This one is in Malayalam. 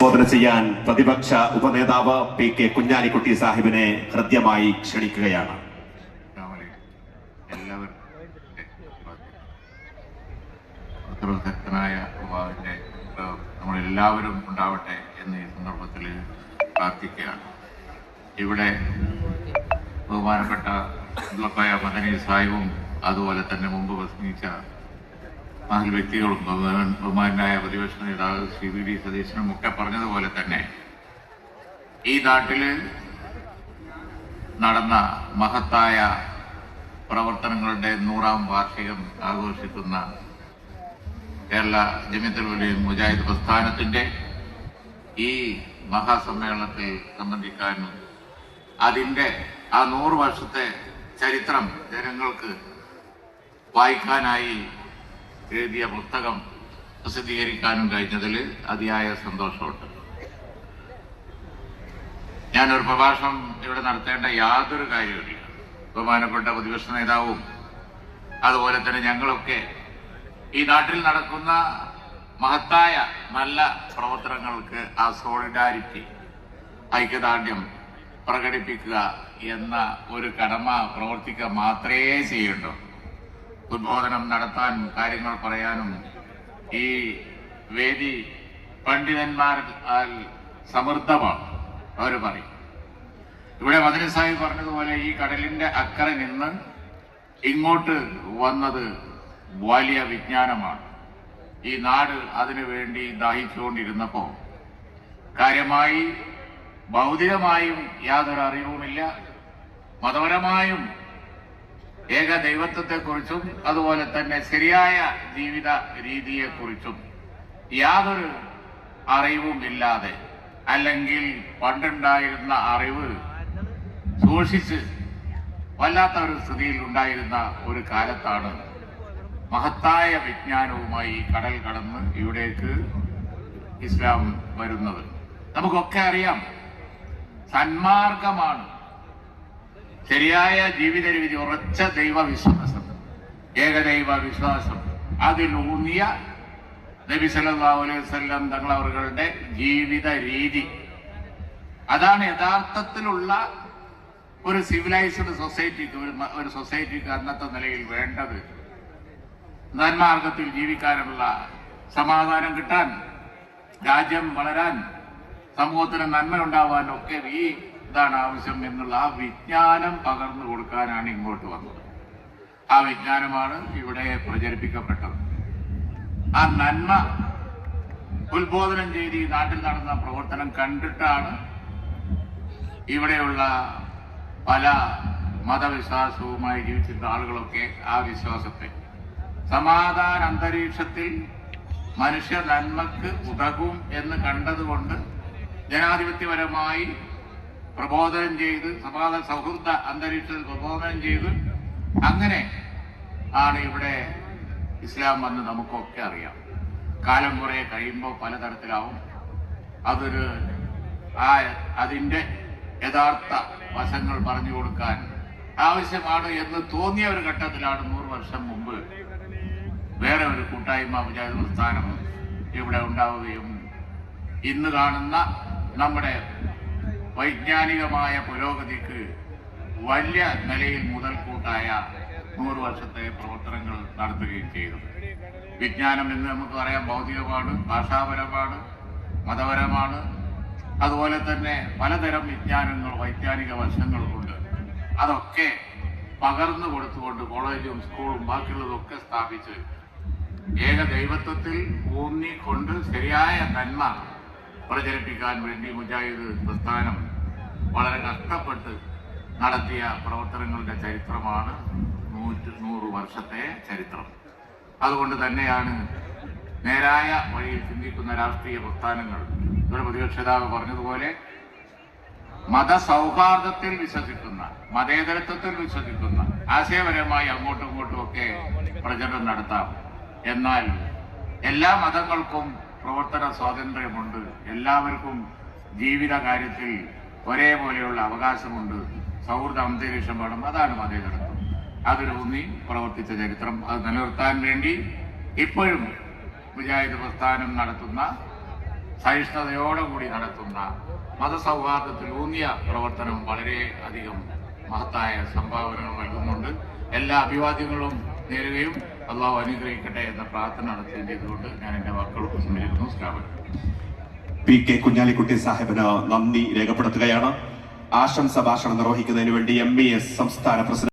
സംബോധന ചെയ്യാൻ പ്രതിപക്ഷ ഉപനേതാവ് പി കെ കുഞ്ഞാലിക്കുട്ടി സാഹിബിനെ ഹൃദ്യമായി ക്ഷണിക്കുകയാണ്. ഉത്തരവാദിത്തനായ യുവാവിന്റെ ഉണ്ടാവട്ടെ എന്ന് ഈ സന്ദർഭത്തിൽ പ്രാർത്ഥിക്കുകയാണ്. ഇവിടെ ബഹുമാനപ്പെട്ട മദനി സാഹിബും അതുപോലെ തന്നെ മുമ്പ് പ്രസംഗിച്ച മഹൽ വ്യക്തികളും ബഹുമാനായ പ്രതിപക്ഷ നേതാവ് സി വി ഡി സതീശനും ഒക്കെ പറഞ്ഞതുപോലെ തന്നെ ഈ നാട്ടിൽ നടന്ന മഹത്തായ പ്രവർത്തനങ്ങളുടെ നൂറാം വാർഷികം ആഘോഷിക്കുന്ന കേരള ജമിയത്തുൽ ഉലമ മുജാഹിദ് പ്രസ്ഥാനത്തിന്റെ ഈ മഹാസമ്മേളനത്തിൽ സംബന്ധിക്കാനും അതിന്റെ ആ നൂറ് വർഷത്തെ ചരിത്രം ജനങ്ങൾക്ക് വായിക്കാനായി എഴുതിയ പുസ്തകം പ്രസിദ്ധീകരിക്കാനും കഴിഞ്ഞതിൽ അതിയായ സന്തോഷമുണ്ട്. ഞാനൊരു പ്രഭാഷണം ഇവിടെ നടത്തേണ്ട യാതൊരു കാര്യമില്ല ബഹുമാനപ്പെട്ട പ്രതിപക്ഷ നേതാവും അതുപോലെ തന്നെ ഞങ്ങളൊക്കെ ഈ നാട്ടിൽ നടക്കുന്ന മഹത്തായ നല്ല പ്രവർത്തനങ്ങൾക്ക് ആ സോളിഡാരിറ്റി ഐക്യദാർഢ്യം പ്രകടിപ്പിക്കുക എന്ന ഒരു കടമ പ്രവർത്തിക്കുക മാത്രമേ ചെയ്യണ്ടൂ ഉദ്ബോധനം നടത്താൻ കാര്യങ്ങൾ പറയാനും ഈ വേദി പണ്ഡിതന്മാർ സമൃദ്ധമാണ്. അവർ പറയും. ഇവിടെ മദനി സാഹിബ് പറഞ്ഞതുപോലെ ഈ കടലിന്റെ അക്കരെ നിന്ന് ഇങ്ങോട്ട് വന്നത് വലിയ വിജ്ഞാനമാണ്. ഈ നാട് അതിനു വേണ്ടി കാര്യമായി ഭൗതികമായും യാതൊരു അറിവുമില്ല. മതപരമായും ഏക ദൈവത്വത്തെക്കുറിച്ചും അതുപോലെ തന്നെ ശരിയായ ജീവിത രീതിയെക്കുറിച്ചും യാതൊരു അറിവും ഇല്ലാതെ അല്ലെങ്കിൽ പണ്ടുണ്ടായിരുന്ന അറിവ് സൂക്ഷിച്ച് വല്ലാത്ത ഒരു സ്ഥിതിയിൽ ഉണ്ടായിരുന്ന ഒരു കാലത്താണ് മഹത്തായ വിജ്ഞാനവുമായി കടൽ കടന്ന് ഇവിടേക്ക് ഇസ്ലാം വരുന്നത്. നമുക്കൊക്കെ അറിയാം സന്മാർഗമാണ് ശരിയായ ജീവിത രീതി ഉറച്ച ദൈവവിശ്വാസം. ഏകദൈവ വിശ്വാസം. അതിലൂന്നിയ നബി സല്ലല്ലാഹു അലൈഹി വസല്ലം തങ്ങളവരുടെ ജീവിത രീതി അതാണ് യഥാർത്ഥത്തിലുള്ള ഒരു സിവിലൈസ്ഡ് സൊസൈറ്റിക്ക് ഒരു സൊസൈറ്റിക്ക് അന്നത്തെ നിലയിൽ വേണ്ടത്. നന്മാർഗത്തിൽ ജീവിക്കാനുള്ള സമാധാനം കിട്ടാൻ രാജ്യം വളരാൻ സമൂഹത്തിന് നന്മ ഉണ്ടാവാൻ ഒക്കെ ഈ ഇതാണ് ആവശ്യം എന്നുള്ള ആ വിജ്ഞാനം പകർന്നു കൊടുക്കാനാണ് ഇങ്ങോട്ട് വന്നത്. ആ വിജ്ഞാനമാണ് ഇവിടെ പ്രചരിപ്പിക്കപ്പെട്ടത്. ആ നന്മ ഉത്ബോധനം ചെയ്ത് ഈ നാട്ടിൽ നടന്ന പ്രവർത്തനം കണ്ടിട്ടാണ് ഇവിടെയുള്ള പല മതവിശ്വാസവുമായി ജീവിച്ചിരുന്ന ആളുകളൊക്കെ ആ വിശ്വാസത്തെ. സമാധാന അന്തരീക്ഷത്തിൽ മനുഷ്യ നന്മക്ക് ഉതകും എന്ന് കണ്ടതുകൊണ്ട് ജനാധിപത്യപരമായി പ്രബോധനം ചെയ്ത് സമാധ സൗഹൃദ അന്തരീക്ഷത്തിൽ പ്രബോധനം ചെയ്ത് അങ്ങനെ ആണ് ഇവിടെ ഇസ്ലാം വന്ന് നമുക്കൊക്കെ അറിയാം. കാലം കുറെ കഴിയുമ്പോൾ പലതരത്തിലാവും. അതൊരു ആ അതിന്റെ യഥാർത്ഥ വശങ്ങൾ പറഞ്ഞു കൊടുക്കാൻ ആവശ്യമാണ് എന്ന് തോന്നിയ ഒരു ഘട്ടത്തിലാണ് നൂറ് വർഷം മുമ്പ് വേറെ ഒരു കൂട്ടായ്മ മുജാഹിദ് പ്രസ്ഥാനം ഇവിടെ ഉണ്ടാവുകയും ഇന്ന് കാണുന്ന നമ്മുടെ വൈജ്ഞാനികമായ പുരോഗതിക്ക് വലിയ നിലയിൽ മുതൽക്കൂട്ടായ നൂറ് വർഷത്തെ പ്രവർത്തനങ്ങൾ നടത്തുകയും ചെയ്തു. വിജ്ഞാനം എന്ന് നമുക്ക് പറയാം ഭൗതികമാണ് ഭാഷാപരമാണ് മതപരമാണ്. അതുപോലെ തന്നെ പലതരം വിജ്ഞാനങ്ങൾ വൈജ്ഞാനിക വശങ്ങളുമുണ്ട് അതൊക്കെ പകർന്നു കൊടുത്തുകൊണ്ട് കോളേജും സ്കൂളും ബാക്കിയുള്ളതൊക്കെ സ്ഥാപിച്ച് ഏക ദൈവത്വത്തിൽ ഊന്നിക്കൊണ്ട് ശരിയായ നന്മ പ്രചരിപ്പിക്കാൻ വേണ്ടി മുജാഹിദ് പ്രസ്ഥാനം വളരെ കഷ്ടപ്പെട്ട് നടത്തിയ പ്രവർത്തനങ്ങളുടെ ചരിത്രമാണ് നൂറ്റി നൂറ് വർഷത്തെ ചരിത്രം. അതുകൊണ്ട് തന്നെയാണ് നേരായ വഴിയിൽ ചിന്തിക്കുന്ന രാഷ്ട്രീയ പ്രസ്ഥാനങ്ങൾ. ഇവിടെ പ്രതിപക്ഷ നേതാവ് പറഞ്ഞതുപോലെ മതസൗഹാർദ്ദത്തിൽ വിശ്വസിക്കുന്ന മതേതരത്വത്തിൽ വിശ്വസിക്കുന്ന ആശയപരമായി അങ്ങോട്ടും ഇങ്ങോട്ടും ഒക്കെ പ്രചരണം നടത്താം. എന്നാൽ എല്ലാ മതങ്ങൾക്കും പ്രവർത്തന സ്വാതന്ത്ര്യമുണ്ട്. എല്ലാവർക്കും ജീവിത കാര്യത്തിൽ ഒരേപോലെയുള്ള അവകാശമുണ്ട്. സൗഹൃദ അന്തരീക്ഷം വേണം. അതാണ് മതേതരത്വം. അതിലൂന്നി പ്രവർത്തിച്ച ചരിത്രം. അത് നിലനിർത്താൻ വേണ്ടി ഇപ്പോഴും മുജാഹിദ് പ്രസ്ഥാനം നടത്തുന്ന സഹിഷ്ണുതയോടുകൂടി നടത്തുന്ന മതസൗഹാർദ്ദത്തിൽ ഊന്നിയ പ്രവർത്തനം വളരെ അധികം മഹത്തായ സംഭാവനകൾ നൽകുന്നുണ്ട്. എല്ലാ അഭിവാദ്യങ്ങളും നേരുകയും അള്ളാഹു അനുഗ്രഹിക്കട്ടെ എന്ന പ്രാർത്ഥന നടത്തുകയും ചെയ്തുകൊണ്ട് ഞാൻ എന്റെ വാക്കുകൾ സമ്മേളിക്കുന്നു സ്ഥാപനം പി കെ കുഞ്ഞാലിക്കുട്ടി സാഹിബിന് നന്ദി രേഖപ്പെടുത്തുകയാണ്. ആശംസ ഭാഷണം നിർവഹിക്കുന്നതിന് വേണ്ടി എം ഇ എസ് സംസ്ഥാന പ്രസിഡന്റ്